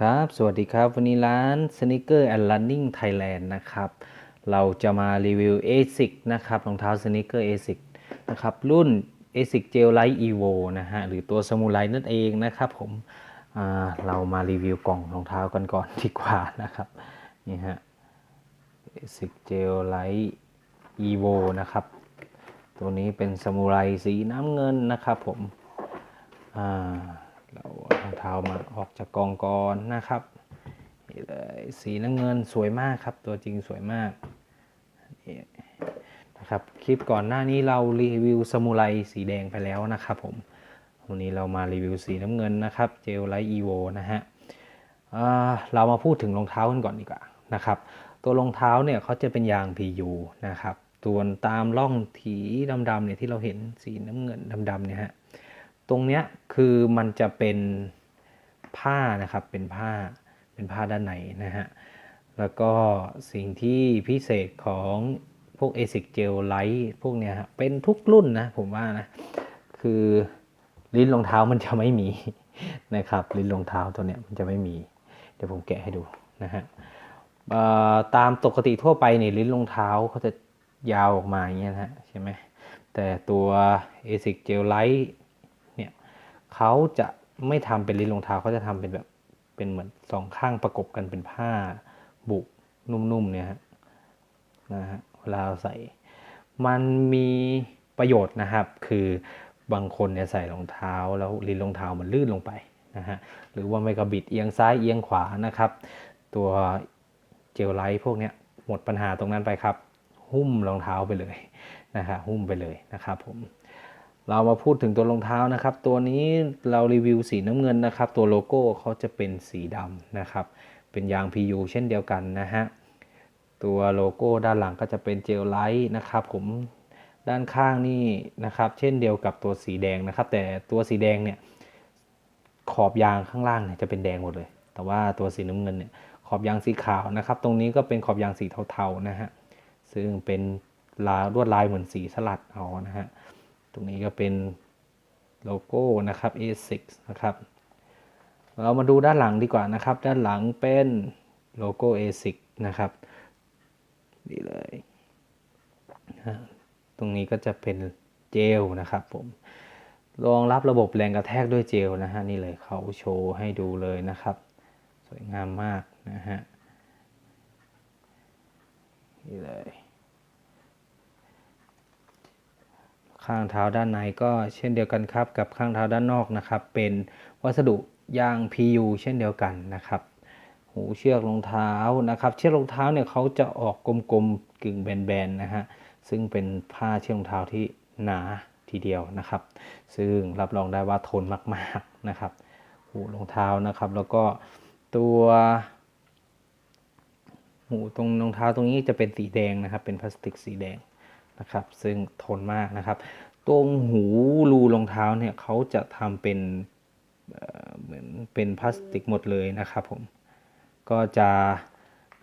ครับ สวัสดีครับ วันนี้ร้าน Sneaker and Running Thailand นะครับ เราจะมารีวิว ASIC นะครับ รองเท้า Sneaker ASIC นะครับ รุ่น ASIC Gel Light Evo นะฮะ หรือตัว Samurai นั่นเองนะครับผม เรามารีวิวกล่องรองเท้ากันก่อนดีกว่านะครับ นี่ฮะ ASIC Gel Light Evo นะครับ ตัวนี้เป็น Samurai สีน้ำเงินนะครับผม อ่า เราเอองเท้ามาออกจากกองก่อนนะครับนี่เลยสีน้ำเงินสวยมากครับ ตัวจริงสวยมากนี่นะครับคลิปก่อนหน้านี้เรารีวิวสมุไรสีแดงไปแล้วนะครับผมวันนี้เรามารีวิวสีน้ำเงินนะครับเจลไลท์อีโวนะฮะเรามาพูดถึงรองเท้ากันก่อนดีกว่านะครับ ตัวรองเท้าเนี่ยเขาจะเป็นยาง PU นะครับตัวตามร่องถีดำๆเนี่ยที่เราเห็นสีน้ำเงินดำๆเนี่ยฮะตรงเนี้ยคือมันจะเป็น ผ้านะครับเป็นผ้าเป็นผ้าด้านในนะฮะแล้วก็สิ่งที่พิเศษของพวก ASIC Gel Light พวกเนี้ยเป็นทุกรุ่นนะผมว่านะคือลิ้นรองเท้ามันจะไม่มีนะครับลิ้นรองเท้าตัวเนี้ยมันจะไม่มี เดี๋ยวผมแกะให้ดูนะฮะตามปกติทั่วไปเนี่ยลิ้นรองเท้าเขาจะยาวออกมาอย่างเงี้ยนะฮะใช่ไหมแต่ตัว ASIC Gel Light เขาจะ ไม่ทำเป็นลิ้นรองเท้าเขาจะทำเป็นแบบเป็นเหมือนสองข้างประกบกันเป็นผ้าบุนุ่มๆเนี่ยฮะนะฮะเวลาเราใส่ มันมีประโยชน์นะครับ คือบางคนเนี่ยใส่รองเท้าแล้วลิ้นรองเท้ามันลื่นลงไปนะฮะหรือว่าไม่กระบิดเอียงซ้ายเอียงขวานะครับ ตัวเจลไลท์พวกเนี้ยหมดปัญหาตรงนั้นไปครับ หุ้มรองเท้าไปเลยนะฮะหุ้มไปเลยนะครับผม เรามาพูดถึงตัวรองเท้านะครับ ตัวนี้เรารีวิวสีน้ำเงินนะครับ ตัวโลโก้เขาจะเป็นสีดำนะครับ เป็นยาง PU เช่นเดียวกันนะฮะ ตัวโลโก้ด้านหลังก็จะเป็นเจลไลท์นะครับผม ด้านข้างนี่นะครับ เช่นเดียวกับตัวสีแดงนะครับ แต่ตัวสีแดงเนี่ยขอบยางข้างล่างเนี่ยจะเป็นแดงหมดเลย แต่ว่าตัวสีน้ำเงินเนี่ยขอบยางสีขาวนะครับ ตรงนี้ก็เป็นขอบยางสีเทาๆนะฮะ ซึ่งเป็นลายลวดลายเหมือนสีสลัดเอานะฮะ ตรงนี้ก็เป็นโลโก้นะครับ A6 นะครับ เรามาดูด้านหลังดีกว่านะครับ ด้านหลังเป็นโลโก้ A6 นะครับนี่เลยนะตรงนี้ก็จะเป็นเจลนะครับผมรองรับระบบแรงกระแทกด้วยเจลนะฮะนี่เลยเขาโชว์ให้ดูเลยนะครับ สวยงามมากนะฮะนี่เลย ข้างเท้าด้านในก็เช่นเดียวกันครับ กับข้างเท้าด้านนอกนะครับ เป็นวัสดุยาง PU เช่นเดียวกันนะครับ หูเชือกรองเท้านะครับ เชือกรองเท้าเนี่ยเขาจะออกกลมๆกึ่งแบนๆนะฮะซึ่งเป็นผ้าเชือกรองเท้าที่หนาทีเดียวนะครับ ซึ่งรับรองได้ว่าทนมากๆนะครับ หูรองเท้านะครับ แล้วก็ตัวหูตรงรองเท้าตรงนี้จะเป็นสีแดงนะครับ เป็นพลาสติกสีแดง นะครับซึ่งทนมากนะครับ ตรงหูรูรองเท้าเนี่ยเขาจะทำเป็นเหมือนเป็นพลาสติกหมดเลยนะครับผมก็จะ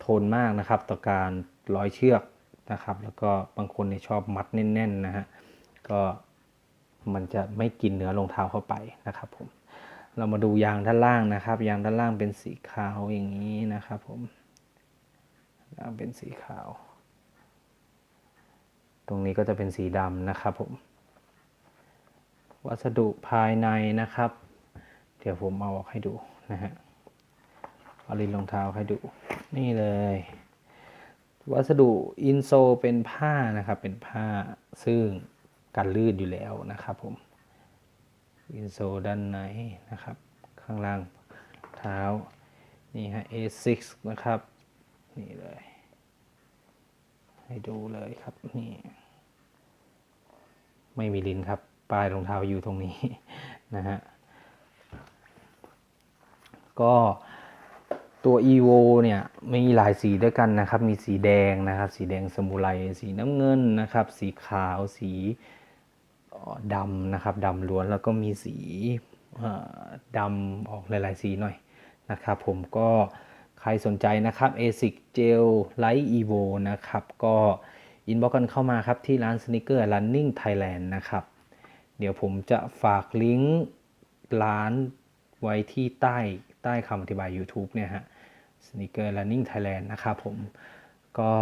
ทนมากนะครับ ต่อการร้อยเชือกนะครับ แล้วก็บางคนเนี่ยชอบมัดแน่นๆนะฮะก็มันจะไม่กินเนื้อรองเท้าเข้าไปนะครับผมเรามาดูยางด้านล่างนะครับ ยางด้านล่างเป็นสีขาวอย่างนี้นะครับผมยางเป็นสีขาว ตรงนี้ก็จะเป็นสีดำนะครับผม วัสดุภายในนะครับ เดี๋ยวผมเอาออกให้ดูนะฮะเอาลิ้นรองเท้าให้ดูนี่เลย วัสดุอินโซเป็นผ้านะครับ เป็นผ้าซึ่งกันลื่นอยู่แล้วนะครับผมอินโซด้านในนะครับ ข้างล่างเท้านี่ฮะ A6 นะครับ นี่เลย ให้ดูเลยครับนี่ไม่มีลิ้นครับปลายรองเท้าอยู่ตรงนี้นะฮะก็ตัว evo เนี่ยมีหลายสีด้วยกันนะครับ มีสีแดงนะครับ สีแดงสมุไรสีน้ำเงินนะครับ สีขาวสีดำนะครับดำล้วนแล้วก็มีสีดำออกหลาย ๆ สีหน่อยนะครับ ผมก็ ใครสนใจนะครับ ASIC Gel Light Evo นะครับ ก็อินบ็อกกันเข้ามาครับ ที่ร้าน Sneaker Running Thailand นะครับ เดี๋ยวผมจะฝากลิงก์ร้านไว้ที่ใต้ใต้คำอธิบาย YouTube เนี่ยฮะ Sneaker Running Thailand นะครับผมก็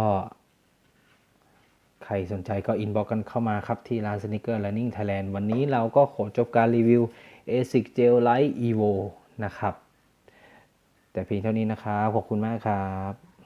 ใครสนใจก็อินบ็อกกันเข้ามาครับที่ร้าน Sneaker Running Thailand วันนี้เราก็ขอจบการรีวิว ASIC Gel Light Evo นะครับ แต่เพียงเท่านี้นะครับ ขอบคุณมากครับ